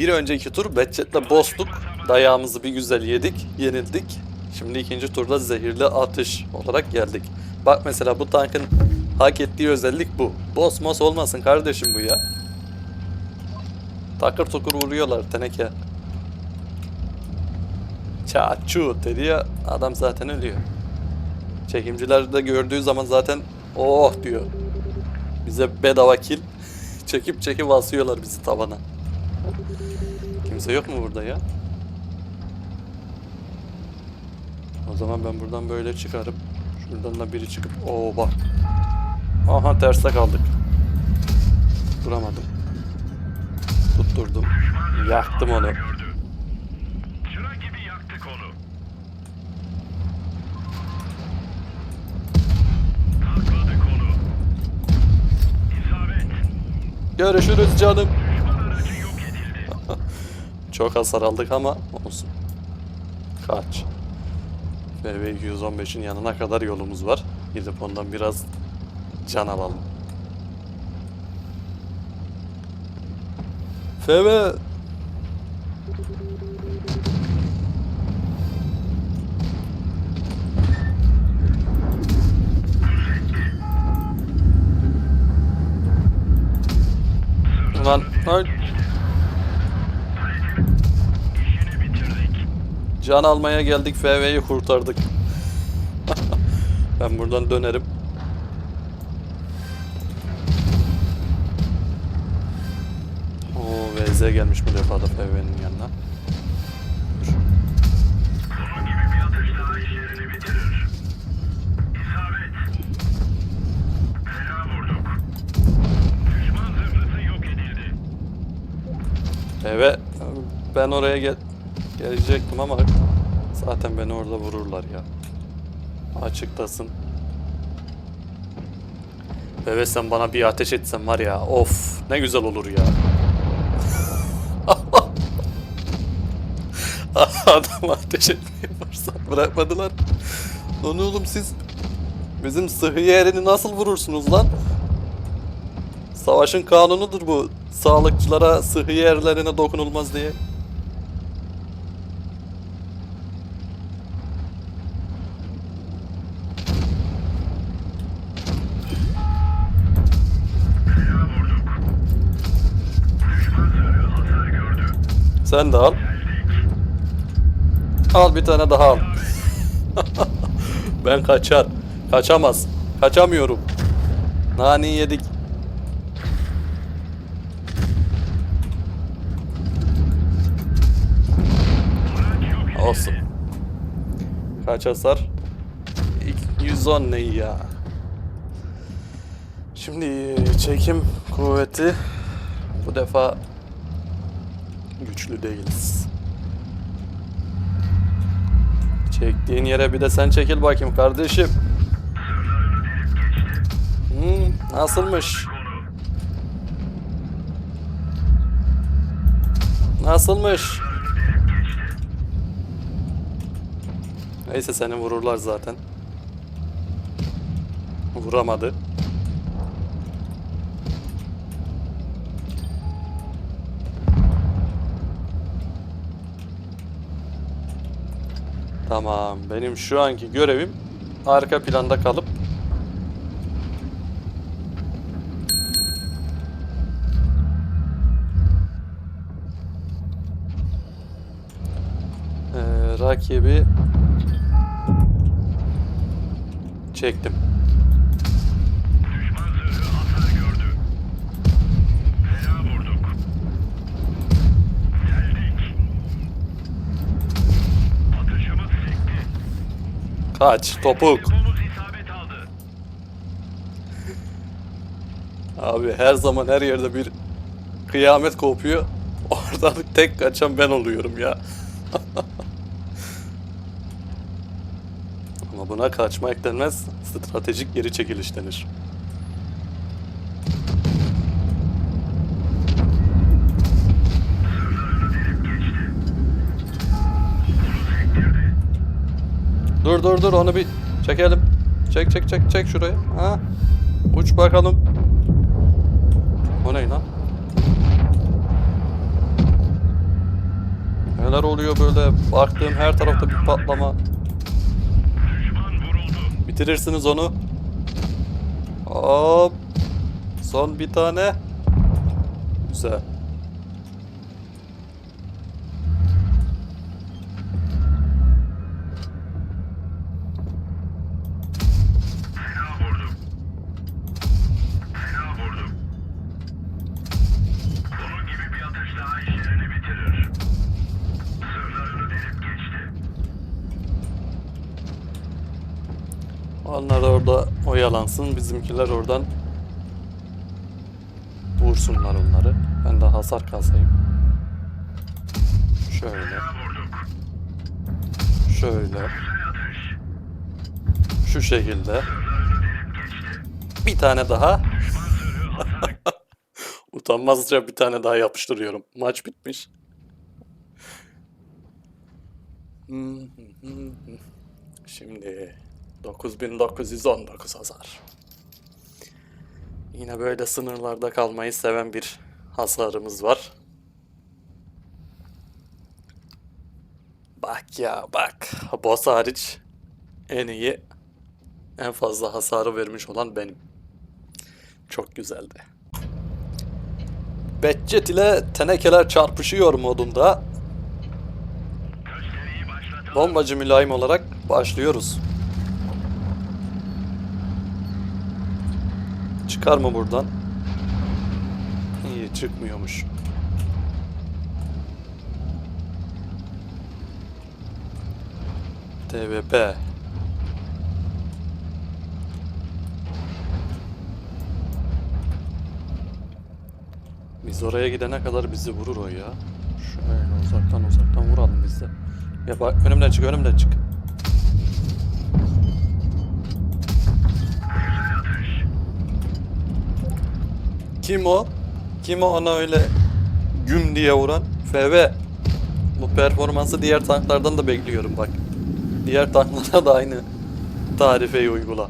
Bir önceki tur Betchet'le bozduk. Dayağımızı bir güzel yedik, yenildik. Şimdi ikinci turda zehirli atış olarak geldik. Bak mesela bu tankın hak ettiği özellik bu. Boss mos olmasın kardeşim bu ya. Takır tukur vuruyorlar teneke. Çaçu dedi ya adam zaten ölüyor. Çekimciler de gördüğü zaman zaten oh diyor. Bize bedava kill. çekip çekip asıyorlar bizi tavana. Kimse yok mu burada ya? O zaman ben buradan böyle çıkarım. Şuradan da biri çıkıp oo bak. Aha terste kaldık. Duramadım. Tutturdum. Yaktım onu. Görüşürüz canım. Çok hasar aldık ama olsun. Kaç. BB 215'in yanına kadar yolumuz var. Gidip ondan biraz can alalım. FV Ulan ay. Can almaya geldik FV'yi kurtardık. ben buradan dönerim. Oo VZ gelmiş bu defa da FV'nin yanına. Dur. Evet ben oraya gel gelecektim ama zaten beni orada vururlar ya. Açıktasın. Evet sen bana bir ateş etsen var ya of ne güzel olur ya. Adam ateş etmeyi fırsat bırakmadılar. Lan oğlum siz bizim sıhhi yerini nasıl vurursunuz lan? Savaşın kanunudur bu. Sağlıkçılara sıhhi yerlerine dokunulmaz diye. Sen de al. Al bir tane daha al. ben kaçar. Kaçamaz. Kaçamıyorum. Nani yedik. Olsun. Kaç hasar? İlk 110 ne ya? Şimdi çekim kuvveti bu defa güçlü değiliz. Çektiğin yere bir de sen çekil bakayım kardeşim. Hmm, nasılmış? Nasılmış? Neyse seni vururlar zaten. Vuramadı. Tamam. Benim şu anki görevim arka planda kalıp Ee, rakibi çektim. Kaç topuk. Abi her zaman her yerde bir kıyamet kopuyor. Oradan tek kaçan ben oluyorum ya. Ama buna kaçmak denmez, stratejik geri çekiliş denir. Dur onu bir çekelim. Çek çek çek çek şuraya. Ha. Uç bakalım. O ne lan? Neler oluyor böyle? Baktığım her tarafta bir patlama. Bitirirsiniz onu. Hop. Son bir tane. Güzel. Onlar orada oyalansın. Bizimkiler oradan vursunlar onları. Ben de hasar kasayım. Şöyle. Şöyle. Şu şekilde. Bir tane daha. Utanmazca bir tane daha yapıştırıyorum. Maç bitmiş. Şimdi 9919 hasar. Yine böyle sınırlarda kalmayı seven bir hasarımız var. Bak ya bak. Boss hariç en iyi, en fazla hasarı vermiş olan benim. Çok güzeldi. Betcet ile tenekeler çarpışıyor modunda bombacı mülayim olarak başlıyoruz. Çıkar mı buradan? İyi çıkmıyormuş. TVP Biz oraya gidene kadar bizi vurur o ya. Şöyle uzaktan uzaktan vuralım biz de. Ya bak önümden çık önümden çık. Kim o? Kim o ona öyle güm diye vuran? FV. Bu performansı diğer tanklardan da bekliyorum bak. Diğer tanklara da aynı tarifeyi uygula.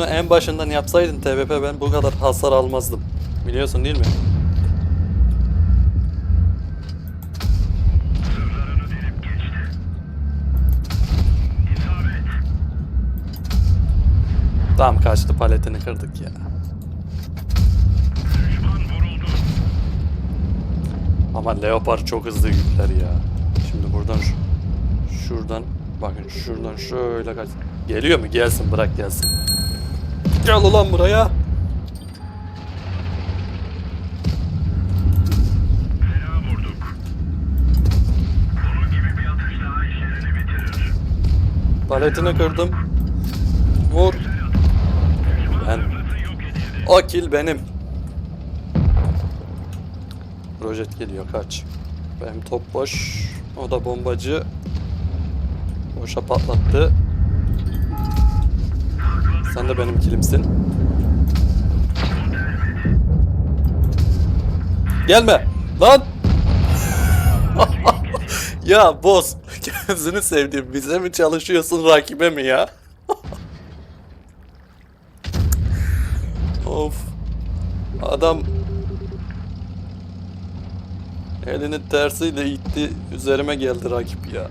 Şunu en başından yapsaydın TVP ben bu kadar hasar almazdım. Biliyorsun değil mi? Tam kaçtı paletini kırdık ya. Ama Leopard çok hızlı yükler ya. Şimdi buradan şu, şuradan bakın şuradan şöyle kaç. Geliyor mu? Gelsin bırak gelsin. Gel ulan buraya. Paletini kırdım. Vur. Ben-. O kill benim. Rojet geliyor kaç. Benim top boş. O da bombacı. Boşa patlattı. Sen de benim kilimsin. Gelme. Lan. ya boss. Gözünü sevdiğim bize mi çalışıyorsun rakibe mi ya? of. Adam elini tersiyle itti. Üzerime geldi rakip ya.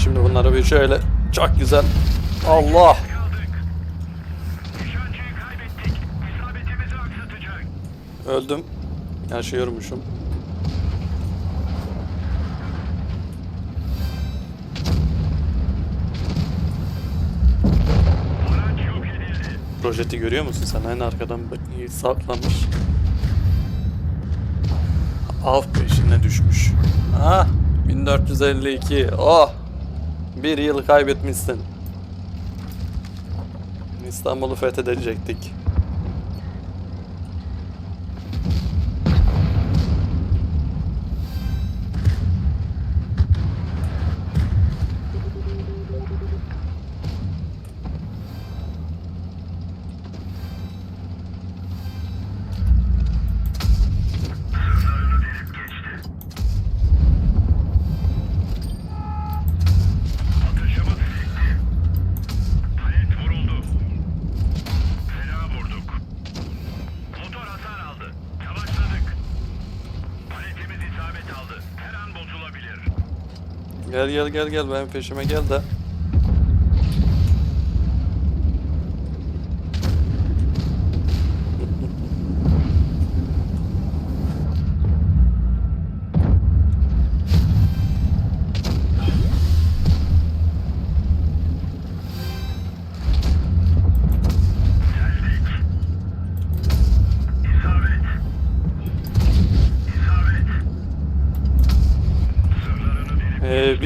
Şimdi bunları bir şöyle çok güzel. Allah. Öldüm. Yaşıyormuşum. Projeti görüyor musun sen? En arkadan saklanmış. Av peşine düşmüş. Ah 1452. Oh. Bir yıl kaybetmişsin. İstanbul'u fethedecektik. Gel gel gel gel benim peşime gel de.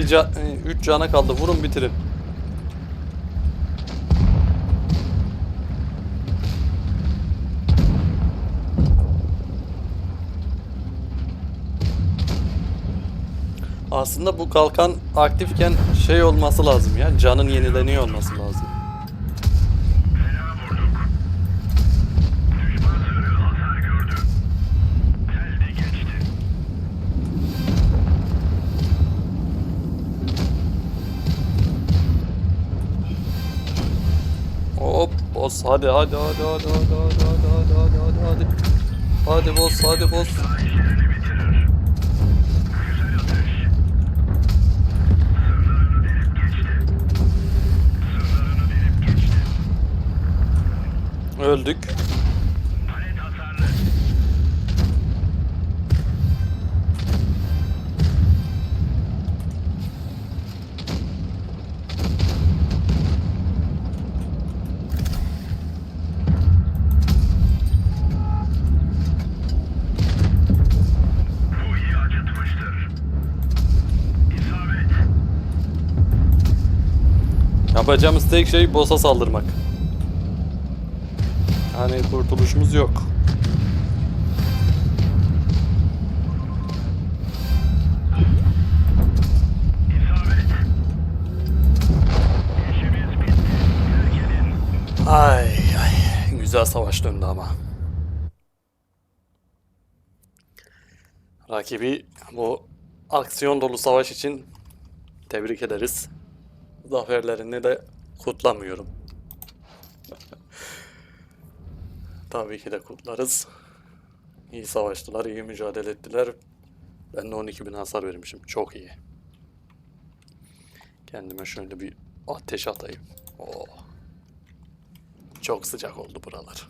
3 e, cana kaldı. Vurun bitirin. Aslında bu kalkan aktifken şey olması lazım ya. Canın yenileniyor olması lazım. Hop boss hadi hadi hadi hadi hadi hadi hadi hadi hadi hadi hadi. Hadi boss hadi boss. Daha Yapacağımız tek şey boss'a saldırmak. Yani kurtuluşumuz yok. Ay ay güzel savaş döndü ama. Rakibi bu aksiyon dolu savaş için tebrik ederiz. Zaferlerini de kutlamıyorum. Tabii ki de kutlarız. İyi savaştılar, iyi mücadele ettiler. Ben de 12 bin hasar vermişim. Çok iyi. Kendime şöyle bir ateş atayım. Oh. Çok sıcak oldu buralar.